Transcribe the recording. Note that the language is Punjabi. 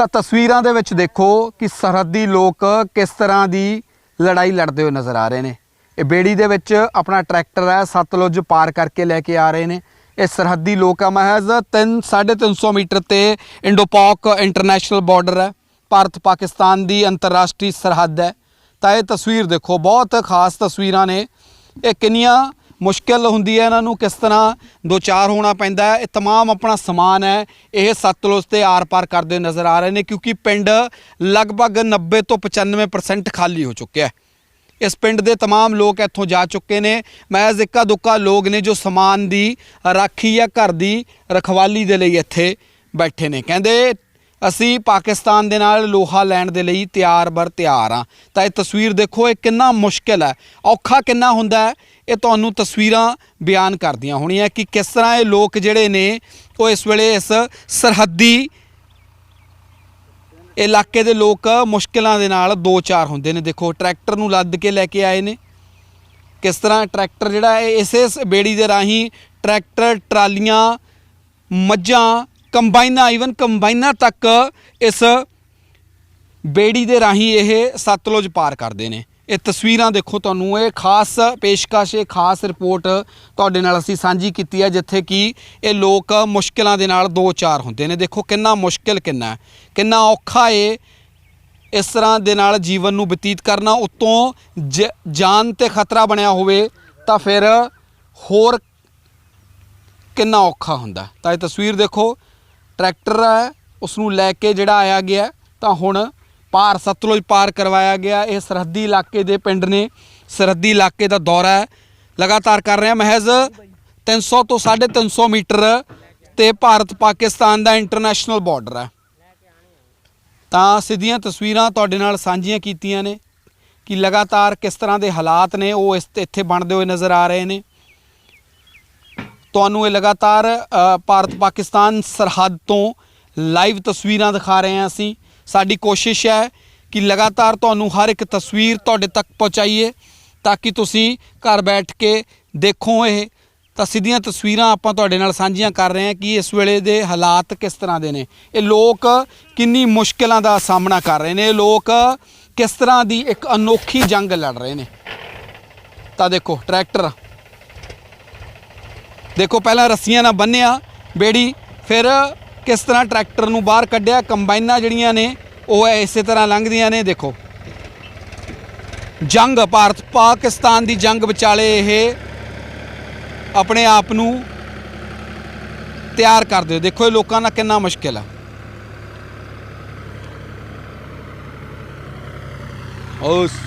ਤਾਂ ਤਸਵੀਰਾਂ ਦੇ ਵਿੱਚ ਦੇਖੋ ਕਿ ਸਰਹੱਦੀ ਲੋਕ ਕਿਸ ਤਰ੍ਹਾਂ ਦੀ ਲੜਾਈ ਲੜਦੇ ਹੋਏ ਨਜ਼ਰ ਆ ਰਹੇ ਨੇ। ਇਹ ਬੇੜੀ ਦੇ ਵਿੱਚ ਆਪਣਾ ਟਰੈਕਟਰ ਹੈ ਸਤਲੁਜ ਪਾਰ ਕਰਕੇ ਲੈ ਕੇ ਆ ਰਹੇ ਨੇ। ਇਹ ਸਰਹੱਦੀ ਲੋਕ ਆ ਮਹਿਜ਼ 3 350 ਮੀਟਰ ਤੇ ਇੰਡੋਪਾਕ ਇੰਟਰਨੈਸ਼ਨਲ ਬਾਰਡਰ ਹੈ। ਭਾਰਤ ਪਾਕਿਸਤਾਨ ਦੀ ਅੰਤਰਰਾਸ਼ਟਰੀ ਸਰਹੱਦ ਹੈ। ਤਾਂ ਇਹ ਤਸਵੀਰ ਦੇਖੋ, ਬਹੁਤ ਖਾਸ ਤਸਵੀਰਾਂ ਨੇ। ਇਹ ਕਿੰਨੀਆਂ ਮੁਸ਼ਕਿਲ ਹੁੰਦੀ ਹੈ ਇਹਨਾਂ ਨੂੰ ਕਿਸ ਤਰ੍ਹਾਂ ਦੋ ਚਾਰ ਹੋਣਾ ਪੈਂਦਾ ਹੈ ਇਹ तमाम ਆਪਣਾ ਸਮਾਨ ਹੈ ਇਹ ਸਤਲੁਜ ਤੇ ਆਰ-ਪਾਰ ਕਰਦੇ ਨਜ਼ਰ ਆ ਰਹੇ ਨੇ ਕਿਉਂਕਿ ਪਿੰਡ ਲਗਭਗ 90 ਤੋਂ 95% ਖਾਲੀ ਹੋ ਚੁੱਕਿਆ ਹੈ ਇਸ ਪਿੰਡ ਦੇ तमाम ਲੋਕ ਇੱਥੋਂ ਜਾ ਚੁੱਕੇ ਨੇ ਮਹਿਜ਼ ਇੱਕਾ ਦੁੱਕਾ ਲੋਕ ਨੇ ਜੋ ਸਮਾਨ ਦੀ ਰਾਖੀ ਜਾਂ ਘਰ ਦੀ ਰਖਵਾਲੀ ਦੇ ਲਈ ਇੱਥੇ ਬੈਠੇ ਨੇ ਕਹਿੰਦੇ ਅਸੀਂ ਪਾਕਿਸਤਾਨ ਦੇ ਨਾਲ ਲੋਹਾ ਲੈਣ ਦੇ ਲਈ ਤਿਆਰ ਬਰ ਤਿਆਰ ਆ ਤਾਂ ਇਹ ਤਸਵੀਰ ਦੇਖੋ, ਇਹ ਕਿੰਨਾ ਮੁਸ਼ਕਿਲ ਹੈ। ਔਖਾ ਕਿੰਨਾ ਹੁੰਦਾ ਹੈ, ਇਹ ਤੁਹਾਨੂੰ ਤਸਵੀਰਾਂ ਬਿਆਨ ਕਰਦੀਆਂ ਹੋਣੀਆਂ ਕਿ ਕਿਸ ਤਰ੍ਹਾਂ ਇਹ ਲੋਕ ਜਿਹੜੇ ਨੇ, ਉਹ ਇਸ ਵੇਲੇ ਇਸ ਸਰਹੱਦੀ ਇਲਾਕੇ ਦੇ ਲੋਕ ਮੁਸ਼ਕਿਲਾਂ ਦੇ ਨਾਲ ਦੋ ਚਾਰ ਹੁੰਦੇ ਨੇ। ਦੇਖੋ, ਟਰੈਕਟਰ ਨੂੰ ਲੱਦ ਕੇ ਲੈ ਕੇ ਆਏ ਨੇ। ਕਿਸ ਤਰ੍ਹਾਂ ਟਰੈਕਟਰ ਜਿਹੜਾ ਇਸੇ ਬੇੜੀ ਦੇ ਰਾਹੀਂ ਟਰੈਕਟਰ, ਟਰਾਲੀਆਂ, ਮੱਝਾਂ ਕੰਬਾਈਨਾਂ ਈਵਨ ਕੰਬਾਈਨਾਂ ਤੱਕ ਇਸ ਬੇੜੀ ਦੇ ਰਾਹੀਂ ਇਹ ਸਤਲੁਜ ਪਾਰ ਕਰਦੇ ਨੇ। ਇਹ ਤਸਵੀਰਾਂ ਦੇਖੋ ਤੁਹਾਨੂੰ, ਇਹ ਖਾਸ ਪੇਸ਼ਕਸ਼, ਇਹ ਖਾਸ ਰਿਪੋਰਟ ਤੁਹਾਡੇ ਨਾਲ ਅਸੀਂ ਸਾਂਝੀ ਕੀਤੀ ਹੈ, ਜਿੱਥੇ ਕਿ ਇਹ ਲੋਕ ਮੁਸ਼ਕਿਲਾਂ ਦੇ ਨਾਲ ਦੋ ਚਾਰ ਹੁੰਦੇ ਨੇ। ਦੇਖੋ ਕਿੰਨਾ ਮੁਸ਼ਕਿਲ ਕਿੰਨਾ ਕਿੰਨਾ ਔਖਾ ਏ ਇਸ ਤਰ੍ਹਾਂ ਦੇ ਨਾਲ ਜੀਵਨ ਨੂੰ ਬਤੀਤ ਕਰਨਾ। ਉਤੋਂ ਜਾਨ ਤੇ ਖਤਰਾ ਬਣਿਆ ਹੋਵੇ ਤਾਂ ਫਿਰ ਹੋਰ ਕਿੰਨਾ ਔਖਾ ਹੁੰਦਾ। ਤਾਂ ਇਹ ਤਸਵੀਰ ਦੇਖੋ ਟਰੈਕਟਰ ਹੈ ਉਸ ਨੂੰ ਲੈ ਕੇ ਜਿਹੜਾ ਆਇਆ ਗਿਆ, ਤਾਂ ਹੁਣ ਪਾਰ ਸਤਲੁਜ ਪਾਰ ਕਰਵਾਇਆ ਗਿਆ। ਇਹ ਸਰਹੱਦੀ ਇਲਾਕੇ ਦੇ ਪਿੰਡ ਨੇ। ਸਰਹੱਦੀ ਇਲਾਕੇ ਦਾ ਦੌਰਾ ਹੈ। ਲਗਾਤਾਰ ਕਰ ਰਿਹਾ ਹਾਂ ਮਹਿਜ਼ 300 ਤੋਂ 350 ਮੀਟਰ ਤੇ ਭਾਰਤ ਪਾਕਿਸਤਾਨ ਦਾ ਇੰਟਰਨੈਸ਼ਨਲ ਬਾਰਡਰ ਹੈ। ਤਾਂ ਸਿੱਧੀਆਂ ਤਸਵੀਰਾਂ ਤੁਹਾਡੇ ਨਾਲ ਸਾਂਝੀਆਂ ਕੀਤੀਆਂ ਨੇ ਕਿ ਲਗਾਤਾਰ ਕਿਸ ਤਰ੍ਹਾਂ ਦੇ ਹਾਲਾਤ ਨੇ, ਉਹ ਇਸ ਇੱਥੇ ਬਣਦੇ ਹੋਏ ਨਜ਼ਰ ਆ ਰਹੇ ਨੇ। ਤੁਹਾਨੂੰ ਇਹ ਲਗਾਤਾਰ ਭਾਰਤ ਪਾਕਿਸਤਾਨ ਸਰਹੱਦ ਤੋਂ ਲਾਈਵ ਤਸਵੀਰਾਂ ਦਿਖਾ ਰਹੇ ਹਾਂ ਅਸੀਂ। ਸਾਡੀ ਕੋਸ਼ਿਸ਼ ਹੈ ਕਿ ਲਗਾਤਾਰ ਤੁਹਾਨੂੰ ਹਰ ਇੱਕ ਤਸਵੀਰ ਤੁਹਾਡੇ ਤੱਕ ਪਹੁੰਚਾਈਏ ਤਾਂ ਕਿ ਤੁਸੀਂ ਘਰ ਬੈਠ ਕੇ ਦੇਖੋ ਇਹ। ਤਾਂ ਸਿੱਧੀਆਂ ਤਸਵੀਰਾਂ ਆਪਾਂ ਤੁਹਾਡੇ ਨਾਲ ਸਾਂਝੀਆਂ ਕਰ ਰਹੇ ਹਾਂ ਕਿ ਇਸ ਵੇਲੇ ਦੇ ਹਾਲਾਤ ਕਿਸ ਤਰ੍ਹਾਂ ਦੇ ਨੇ। ਇਹ ਲੋਕ ਕਿੰਨੀ ਮੁਸ਼ਕਲਾਂ ਦਾ ਸਾਹਮਣਾ ਕਰ ਰਹੇ ਨੇ। ਇਹ ਲੋਕ ਕਿਸ ਤਰ੍ਹਾਂ ਦੀ ਇੱਕ ਅਨੋਖੀ ਜੰਗ ਲੜ ਰਹੇ ਨੇ। ਤਾਂ ਦੇਖੋ, ਟਰੈਕਟਰ ਦੇਖੋ, ਪਹਿਲਾਂ ਰੱਸੀਆਂ ਨਾਲ ਬੰਨਿਆ ਬੇੜੀ, ਫਿਰ ਕਿਸ ਤਰ੍ਹਾਂ ਟਰੈਕਟਰ ਨੂੰ ਬਾਹਰ ਕੱਢਿਆ, ਕੰਬਾਈਨਾਂ ਜਿਹੜੀਆਂ ਨੇ, ਉਹ ਇਸੇ ਤਰ੍ਹਾਂ ਲੰਘਦੀਆਂ ਨੇ, ਦੇਖੋ। ਜੰਗ ਭਾਰਤ ਪਾਕਿਸਤਾਨ ਦੀ ਜੰਗ ਵਿਚਾਲੇ ਇਹ ਆਪਣੇ ਆਪ ਨੂੰ ਤਿਆਰ ਕਰਦੇ ਹੋ ਦੇਖੋ ਇਹ ਲੋਕਾਂ ਦਾ ਕਿੰਨਾ ਮੁਸ਼ਕਿਲ ਆ। ਉਸ